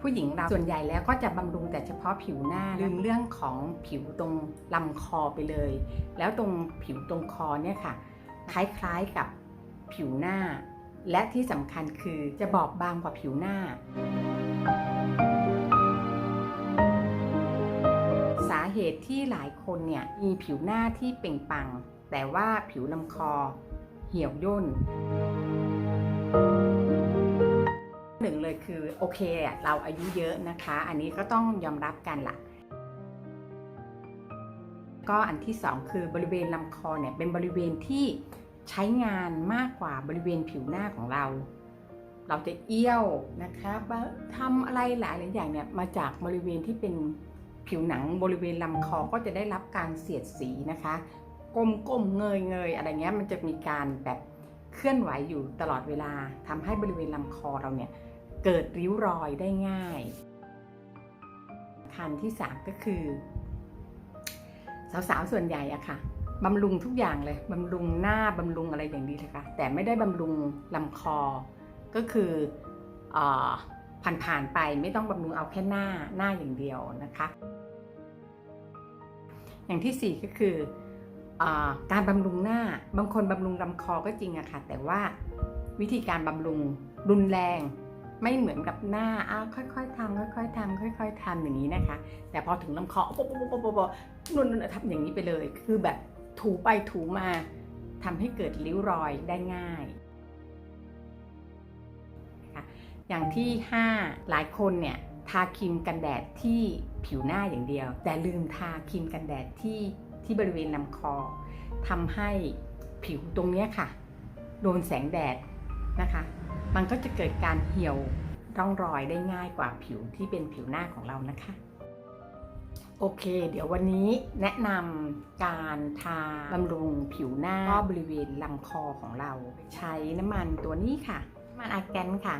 ผู้หญิงเราส่วนใหญ่แล้วก็จะบำรุงแต่เฉพาะผิวหน้าลืมเรื่องของผิวตรงลำคอไปเลย แล้วตรงผิวตรงคอเนี่ยค่ะ คล้ายๆกับผิวหน้า และที่สำคัญคือจะบอบบางกว่าผิวหน้า สาเหตุที่หลายคนเนี่ยมีผิวหน้าที่เปล่งปลัง แต่ว่าผิวลำคอเหี่ยวย่น หนึ่งเลยคือโอเคเราอายุเยอะนะคะ อันนี้ก็ต้องยอมรับกันละก็อันที่สองคือบริเวณลำคอเนี่ยเป็นบริเวณที่ใช้งานมากกว่าบริเวณผิวหน้าของเรา เราจะเอี้ยวนะคะทำอะไรหลายหลายอย่างเนี่ยมาจากบริเวณที่เป็นผิวหนังบริเวณลำคอก็จะได้รับการเสียดสีนะคะก้มๆเงยเงยๆอะไรเงี้ยมันจะมีการแบบเคลื่อนไหวอยู่ตลอดเวลาทำให้บริเวณลำคอเราเนี่ย เกิดริ้วรอยได้ง่ายคันที่3ก็คือ สาวๆส่วนใหญ่อะค่ะบำรุงทุกอย่างเลยบำรุงหน้าบำรุงอะไรอย่างดีเลยค่ะแต่ไม่ได้บำรุงลำคอ ก็คืออผ่านๆไปไม่ต้องบำรุงเอาแค่หน้าหน้าอย่างเดียวนะคะ อย่างที่ 4 ก็คืออการบำรุงหน้าบางคนบำรุงลำคอก็จริงอะค่ะ แต่ว่าวิธีการบำรุงรุนแรง ไม่เหมือนกับหน้าอ้าวค่อยๆทำค่อยๆทำค่อยๆทำอย่างนี้นะคะ แต่พอถึงลำคอปุ๊บปุ๊บปุ๊บปุ๊บปุ๊บนุ่นๆทำอย่างนี้ไปเลย คือแบบถูไปถูมาทำให้เกิดริ้วรอยได้ง่ายอย่างที่ 5 หลายคนเนี่ยทาครีมกันแดดที่ผิวหน้าอย่างเดียว แต่ลืมทาครีมกันแดดที่ที่บริเวณลำคอทำให้ผิวตรงเนี้ยค่ะ โดนแสงแดดนะคะ มันก็จะเกิดการเหี่ยวร่องรอยได้ง่ายกว่าผิวที่เป็นผิวหน้าของเรานะคะ โอเค เดี๋ยววันนี้แนะนำการทาบำรุงผิวหน้าก็บริเวณลำคอของเรา ใช้น้ำมันตัวนี้ค่ะ น้ำมันอาแกนค่ะ